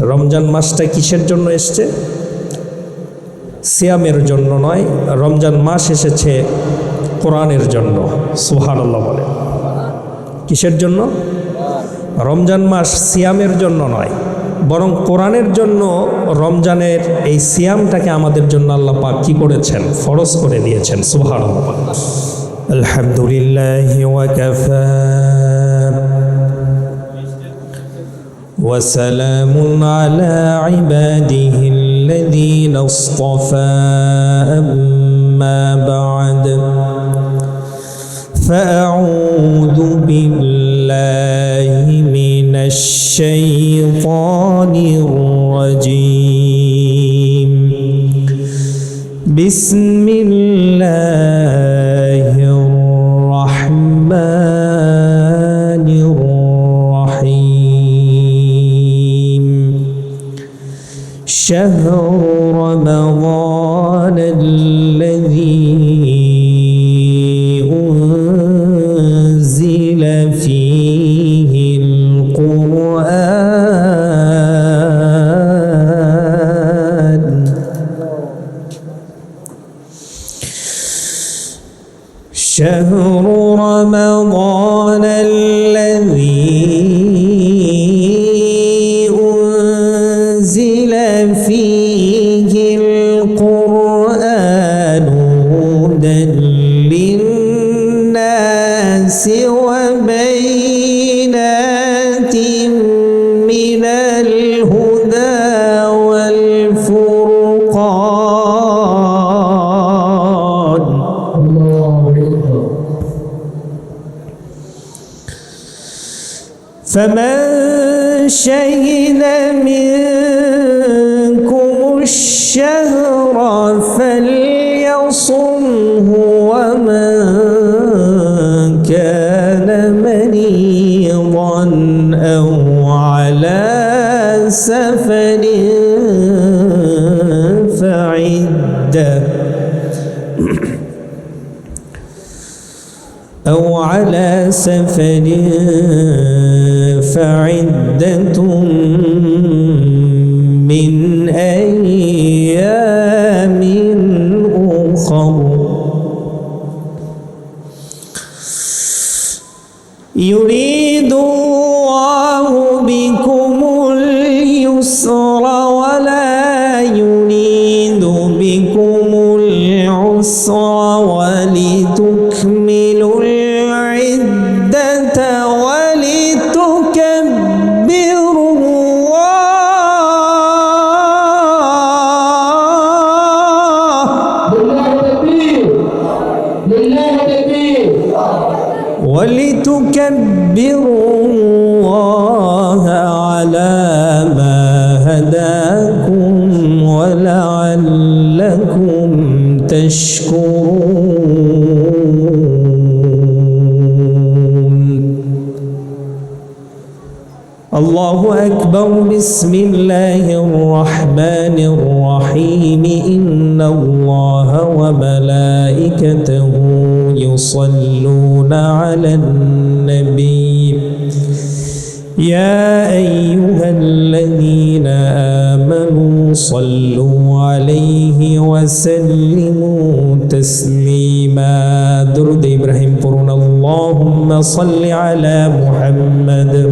রমজান মাসটা কিসের জন্য এসছে? সিয়ামের জন্য নয়, রমজান মাস এসেছে কোরআনের জন্য সুহানাল্লাহ বলে। কিসের জন্য? রমজান মাস সিয়ামের জন্য নয়, বরং কোরআনের জন্য রমজানের এই সিয়ামটাকে আমাদের জন্য আল্লাহ পাক কি করেছেন? ফরজ করে দিয়েছেন সুহান আলহামদুলিল্লাহ وسلام على عباده الذين اصطفى. أما بعد فأعوذ بالله من الشيطان الرجيم. بسم الله شهر رمضان فمن شهد منكم الشهر فليصمه ومن كان مريضا أو على سفر فعده أو على سفر فعدة الله أكبر بسم الله الرحمن الرحيم. إن الله وملائكته يصلون على النبي. يا أيها الذين آمنوا صلوا عليه وسلموا تسليما. درد إبراهيم قرون اللهم صل على محمد.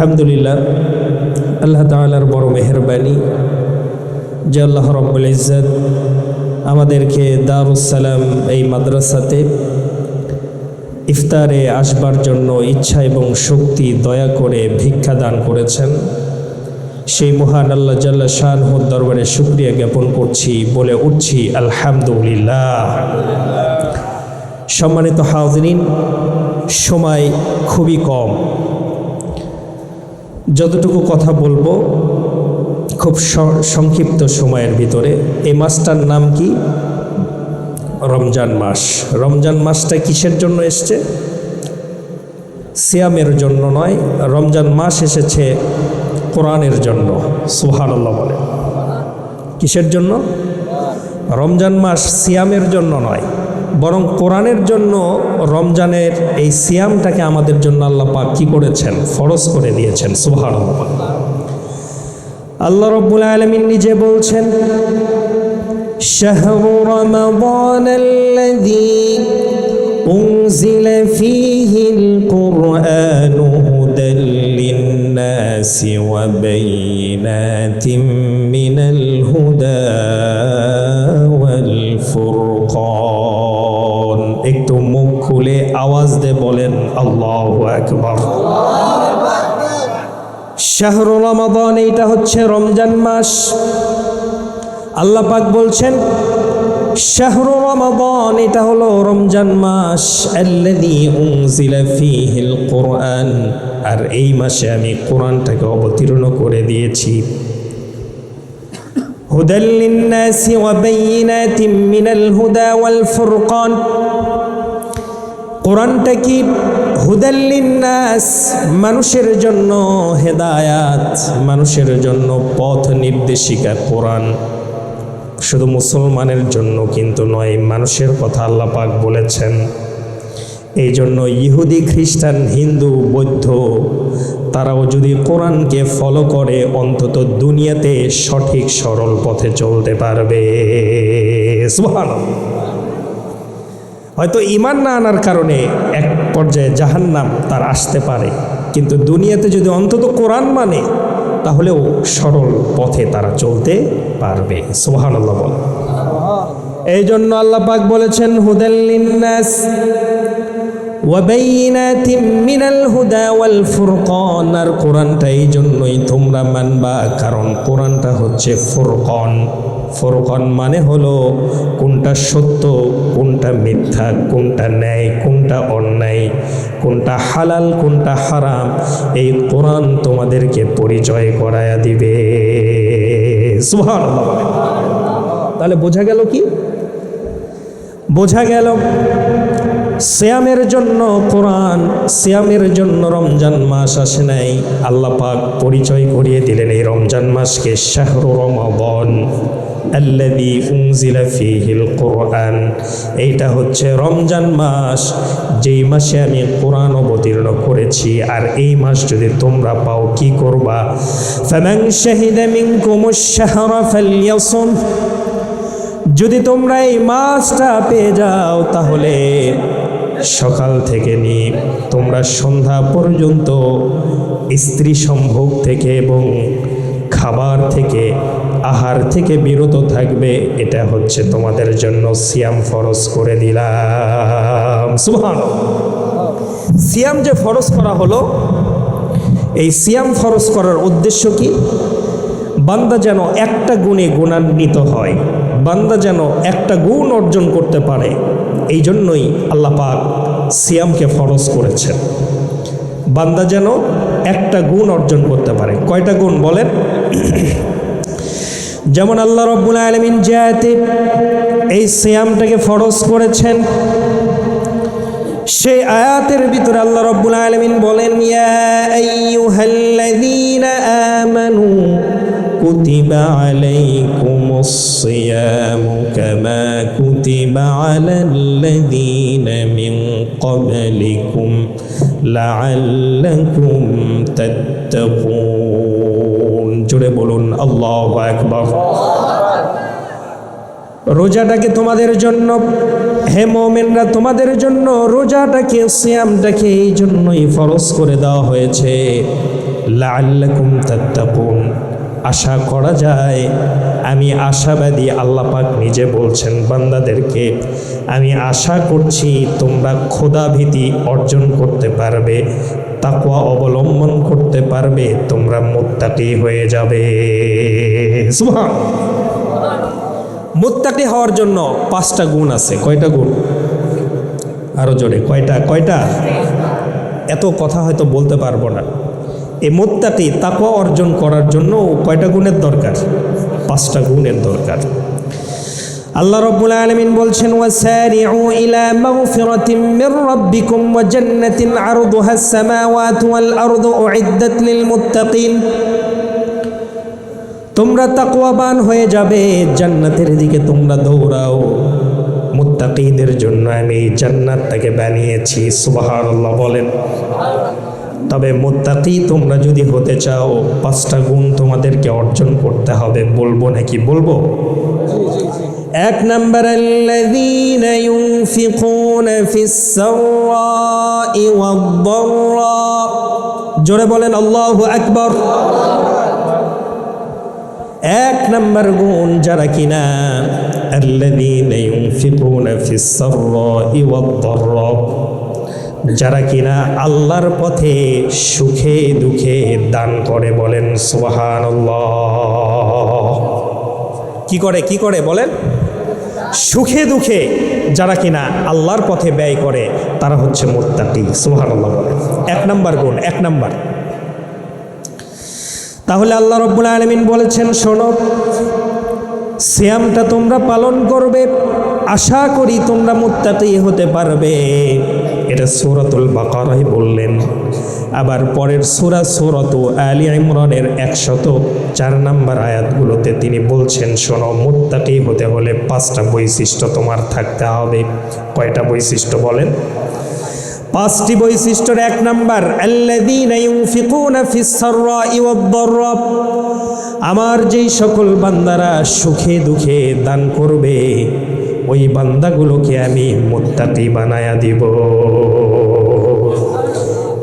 আলহামদুলিল্লাহ, আল্লাহ তালার বড় মেহরবানি, যে আল্লাহ রব্বুল ইজত আমাদেরকে দারুসালাম এই মাদ্রাসাতে ইফতারে আসবার জন্য ইচ্ছা এবং শক্তি দয়া করে ভিক্ষা দান করেছেন। সেই মহান আল্লাহ জাল্লা শাহ দরবারে সুক্রিয়া জ্ঞাপন করছি, বলে উঠছি, আলহামদুলিল্লাহ। সম্মানিত হাউজিন সময় খুবই কম। যতটুকু কথা বলব, খুব সংক্ষিপ্ত সময়ের ভিতরে। এই মাসটার নাম কি? রমজান মাস। রমজান মাসটা কিসের জন্য এসছে? সিয়ামের জন্য নয়, রমজান মাস এসেছে কোরআনের জন্য সুহানাল্লাহ বলে। কিসের জন্য? রমজান মাস সিয়ামের জন্য নয়, বরং কোরআনের জন্য রমজানের এই সিয়ামটাকে আমাদের জন্য আল্লাহ পাক কি করেছেন ফরজ করে দিয়েছেন সুবহানাল্লাহ আল্লাহ রব্বুল আলমিন নিজে বলছেন شهر رمضان الذي أنزل فيه القرآن هدى للناس وبينات من মুখ খুলে আওয়াজ দে বলেন, আল্লাহ আকবার। শাহরু রমাদান, এইটা হচ্ছে রমজান মাস। আল্লাহ পাক বলছেন শাহরু রমাদান, এটা হলো রমজান মাস। আল্লাযী উনজিলা ফীহিল কোরআন। আর এই মাসে আমি কোরআনটাকে অবতীর্ণ করে দিয়েছি। হুদাল লিন-নাসি ওয়া বাইয়িনাতিন মিনাল হুদা ওয়াল ফুরকান। কোরআনটা কি হুদাল্লিন্নাস মানুষের জন্য হেদায়াত, মানুষের জন্য পথ নির্দেশিকা কোরআন। শুধু মুসলমানের জন্য কিন্তু নয়, মানুষের কথা আল্লাহ পাক বলেছেন। এই জন্য ইহুদি, খ্রিস্টান, হিন্দু, বৌদ্ধ, তারাও যদি কোরআনকে ফলো করে, অন্তত দুনিয়াতে সঠিক সরল পথে চলতে পারবে। সুবহানাল্লাহ। হয়তো ইমান না আনার কারণে এক পর্যায়ে জাহান্নাম তার আসতে পারে। কিন্তু দুনিয়াতে যদি অন্তত কোরআন মানে তাহলেও সরল পথে তারা চলতে পারবে। সোহানুল্লাহ বল এই জন্য আল্লাহ পাক বলেছেন হুদাল্লিন্নাস আর কোরআনটা এই জন্যই তোমরা মানবা, কারণ কোরআনটা হচ্ছে ফুরকান। ফুরকান মানে হলো কোনটা সত্য, কোনটা মিথ্যা, কোনটা ন্যায়, কোনটা অন্যায়, কোনটা হালাল, কোনটা হারাম, এই কোরআন তোমাদেরকে পরিচয় করায়া দিবে। তাহলে বোঝা গেল কি? বোঝা গেল শ্যামের জন্য কোরআন শ্যামের জন্য রমজান মাস আসে নাই। আল্লাহ পাক পরিচয় করিয়ে দিলেন এই রমজান মাসকে শাহরু রমাবন কোরআন। এইটা হচ্ছে রমজান মাস। যেই মাসে আমি কোরআন অবতীর্ণ করেছি, আর এই মাস যদি তোমরা পাও কি করবা? যদি তোমরা এই মাছটা পেয়ে যাও, তাহলে সকাল থেকে নিয়ে তোমরা সন্ধ্যা পর্যন্ত স্ত্রী সম্ভোগ থেকে এবং খাবার থেকে, আহার থেকে বিরত থাকবে, এটা হচ্ছে তোমাদের জন্য সিয়াম ফরজ করে দিলাম। সুবহান সিয়াম যে ফরজ করা হলো, এই সিয়াম ফরজ করার উদ্দেশ্য কি? বান্দা যেন একটা গুণে গুণান্বিত হয়, বান্দা যেন একটা গুণ অর্জন করতে পারে এই জন্যই আল্লাহ পাক সিয়ামকে ফরজ করেছেন। বান্দা যেন একটা গুণ অর্জন করতে পারে। কয়টা গুণ বলেন? যেমন আল্লাহ রব্বুল আলমিন জায়াতে এই সিয়ামটাকে ফরজ করেছেন, সেই আয়াতের ভিতরে আল্লাহ রব্বুল আলমিন বলেন, ইয়া আমানু كتب عليكم الصيام كما كتب على الذين من قبلكم لعلكم تتقون জোরে বলুন আল্লাহু আকবার রোজাটাকে তোমাদের জন্য হে মোমেনরা তোমাদের জন্য রোজাটাকে সিয়ামটাকে এই জন্যই ফরজ করে দেওয়া হয়েছে লাআল্লাকুম তাত্তাকুন আশা করা যায়। আমি আশাবাদী আল্লাহ পাক নিজে বলছেন, বান্দাদেরকে, আমি আশা করছি তোমরা ক্ষুধাভীতি অর্জন করতে পারবে, তাকওয়া অবলম্বন করতে পারবে, তোমরা মুত্তাকি হয়ে যাবে। সুবহান। মুত্তাকি হওয়ার জন্য পাঁচটা গুণ আছে। কয়টা গুণ? আরও জোরে। কয়টা? কয়টা? এত কথা হয়তো বলতে পারব না। এই মোত্তাকি তাকওয়া অর্জন করার জন্য কয়টা গুণের দরকার? পাঁচটা গুণের দরকার। আল্লাহ রব্বুল আলামিন বলছেন, ওয়াসারিউ ইলা মাগফিরাতিন মির রাব্বিকুম ওয়া জান্নাতিন আরদুহা আস-সামাওয়াতু ওয়াল আরদু উইদ্দাত লিল মুত্তাকিন। তোমরা তাকওয়াবান হয়ে যাবে, জান্নাতের দিকে তোমরা দৌড়াও। মুত্তাকিদের জন্য আমি জান্নাতটাকে বানিয়েছি, সুবহানাল্লাহ বলেন। তবে মোত্তাকি তোমরা যদি হতে চাও পাঁচটা গুণ তোমাদেরকে অর্জন করতে হবে বলবো নাকি বলবো এক নম্বর الذين ينفقون في السراء والضراء জোরে বলেন আল্লাহু আকবার এক নম্বর গুণ যারা কিনা الذين ينفقون في السراء والضراء যারা কিনা আল্লাহর পথে সুখে দুঃখে দান করে বলেন, সুবহানাল্লাহ। কি করে কি করে বলেন? সুখে দুঃখে যারা কিনা আল্লাহর পথে ব্যয় করে, তারা হচ্ছে মোত্তাকি, সুবহানাল্লাহ বলেন। এক নাম্বার গুণ, এক নাম্বার। তাহলে আল্লাহ রব্বুল আলমিন বলেছেন, শোনো, সিয়ামটা তোমরা পালন করবে, আশা করি তোমরা মুত্তাকি হতে পারবে। এটা সূরাতুল বাকারায় বললেন। আবার পরের সূরা সূরাতু আলী ইমরানের একশত চার নম্বর আয়াতগুলোতে তিনি বলছেন, শোনো, মুত্তাকি হতে হলে পাঁচটা বৈশিষ্ট্য তোমার থাকতে হবে। কয়টা বৈশিষ্ট্য বলেন? পাঁচটি বৈশিষ্ট্যের এক নাম্বার আমার যেই সকল বান্দারা সুখে দুঃখে দান করবে ওই বান্দাগুলোকে আমি মুত্তাকি বানায়া দিব।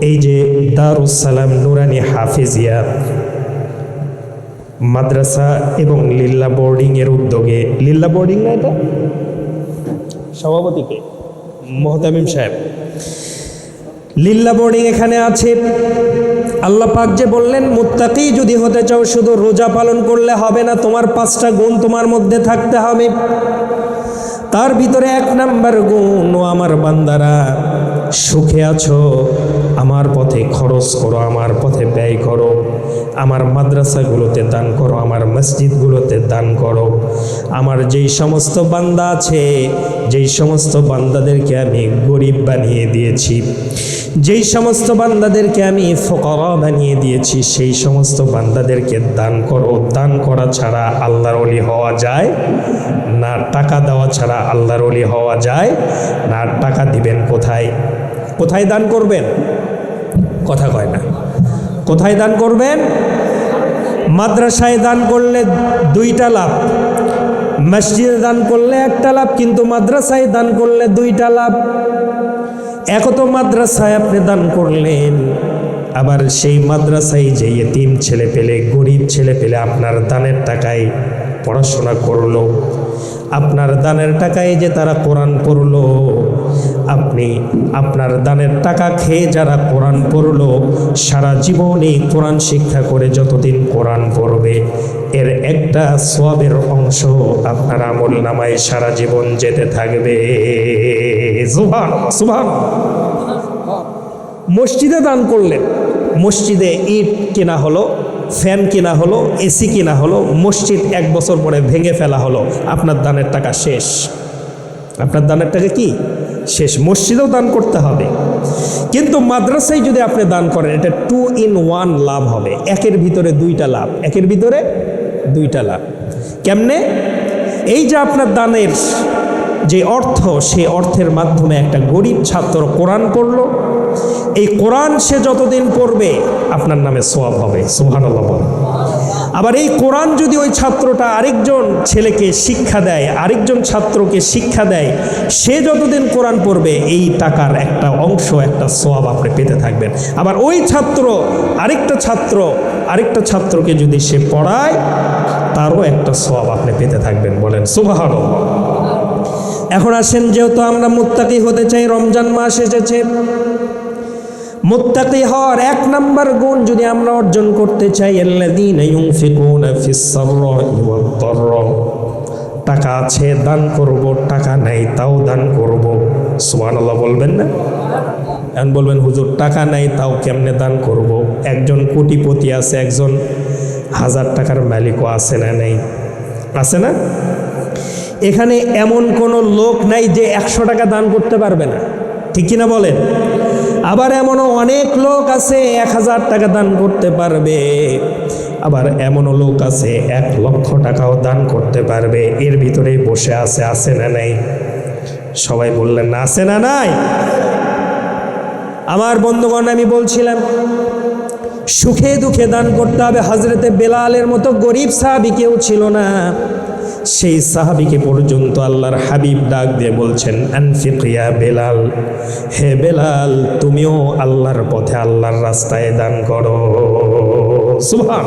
এই যে দারুস সালাম নুরানি হাফিজিয়া মাদ্রাসা এবং লিল্লা বোর্ডিং এর উদ্যোগে, লিল্লা বোর্ডিং না এটা? সভাপতিকে, মোহতামিম সাহেব। লিল্লা বোর্ডিং এখানে আছে। আল্লাহ পাক যে বললেন, মুত্তাকি যদি হতে চাও, শুধু রোজা পালন করলে হবে না, তোমার পাঁচটা গুণ তোমার মধ্যে থাকতে হবে। তার ভিতরে এক নাম্বার গুণ ও আমার বান্দারা সুখে আছো। আমার পথে খরচ করো, আমার পথে ব্যয় করো। আমার মাদ্রাসাগুলোতে দান করো, আমার মসজিদগুলোতে দান করো। আমার যেই সমস্ত বান্দা আছে, যেই সমস্ত বান্দাদেরকে আমি গরিব বানিয়ে দিয়েছি, যেই সমস্ত বান্দাদেরকে আমি ফকরা বানিয়ে দিয়েছি, সেই সমস্ত বান্দাদেরকে দান করো। দান করা ছাড়া আল্লাহর অলি হওয়া যায় না, টাকা দেওয়া ছাড়া আল্লাহর অলি হওয়া যায় না, টাকা দিবেন কোথায়? কোথায় দান করবেন? কথা কয় না। কোথায় দান করবেন? মাদ্রাসায় দান করলে দুইটা লাভ। মসজিদে দান করলে একটা লাভ, কিন্তু মাদ্রাসায় দান করলে দুইটা লাভ। একত মাদ্রাসায় আপনি দান করলেন, আবার সেই মাদ্রাসায় যে এতিম ছেলে পেলে, গরিব ছেলে পেলে আপনার দানের টাকায় পড়াশোনা করল। আপনার দানের টাকায় যে তারা কোরআন পড়ল, আপনি আপনার দানের টাকা খেয়ে যারা কোরআন পড়ল, সারা জীবনে কোরআন শিক্ষা করে যতদিন কোরআন পড়বে, এর একটা সোয়াবের অংশ আপনার আমল নামায় সারা জীবন যেতে থাকবে। মসজিদে দান করলেন, মসজিদে ইট কেনা হলো ফ্যান কেনা হলো, এসি কেনা হলো, মসজিদ এক বছর পরে ভেঙে ফেলা হলো, আপনার দানের টাকা শেষ। আপনার দানের টাকা কি? শেষ। মসজিদেও দান করতে হবে। কিন্তু মাদ্রাসায় যদি আপনি দান করেন, এটা টু ইন ওয়ান লাভ হবে। একের ভিতরে দুইটা লাভ। একের ভিতরে দুইটা লাভ। কেমনে? এই যে আপনার দানের যে অর্থ, সেই অর্থের মাধ্যমে একটা গরিব ছাত্র কোরআন পড়ল এই কোরআন সে যতদিন পড়বে, আপনার নামে সোয়াব হবে। সোহানাল্লাহ আবার এই কোরআন যদি ওই ছাত্রটা আরেকজন ছেলেকে শিক্ষা দেয়, আরেকজন ছাত্রকে শিক্ষা দেয়, সে যতদিন কোরআন পড়বে, এই টাকার একটা অংশ, একটা সোয়াব আপনি পেতে থাকবেন। আবার ওই ছাত্র, আরেকটা ছাত্র, আরেকটা ছাত্রকে যদি সে পড়ায়, তারও একটা সোয়াব আপনি পেতে থাকবেন বলেন। সুবাহান এখন আসেন, যেহেতু আমরা মুত্তাকি হতে চাই, রমজান মাস এসেছে মুত্তাকি হওয়ার এক নাম্বার গুণ যদি আমরা অর্জন করতে চাই টাকা আছে, দান করব, টাকা নাই, তাও দান করব। সুহান আল্লাহ বলবেন না? এখন বলবেন, হুজুর, টাকা নাই, তাও কেমনে দান করব। একজন কোটিপতি আছে, একজন হাজার টাকার মালিকও আছে না নেই? আছে না? এখানে এমন কোনো লোক নাই যে একশো টাকা দান করতে পারবে না। ঠিক কিনা বলেন? আবার এমনও অনেক লোক আছে, এক হাজার টাকা দান করতে পারবে। আবার এমনও লোক আছে, এক লক্ষ টাকাও দান করতে পারবে। এর ভিতরেই বসে আছে আছে না নাই? সবাই বললেন না আছে না নাই? আমার বন্ধুগণ, আমি বলছিলাম, সুখে দুঃখে দান করতে হবে। হজরতে বেলালের মতো গরিব সাহাবি কেউ ছিল না। সেই সাহাবিকে পর্যন্ত আল্লাহর হাবিব ডাক দিয়ে বলছেন আনফিকিয়া বেলাল, হে বেলাল, তুমিও আল্লাহর পথে আল্লাহর রাস্তায় দান করো। সুবহান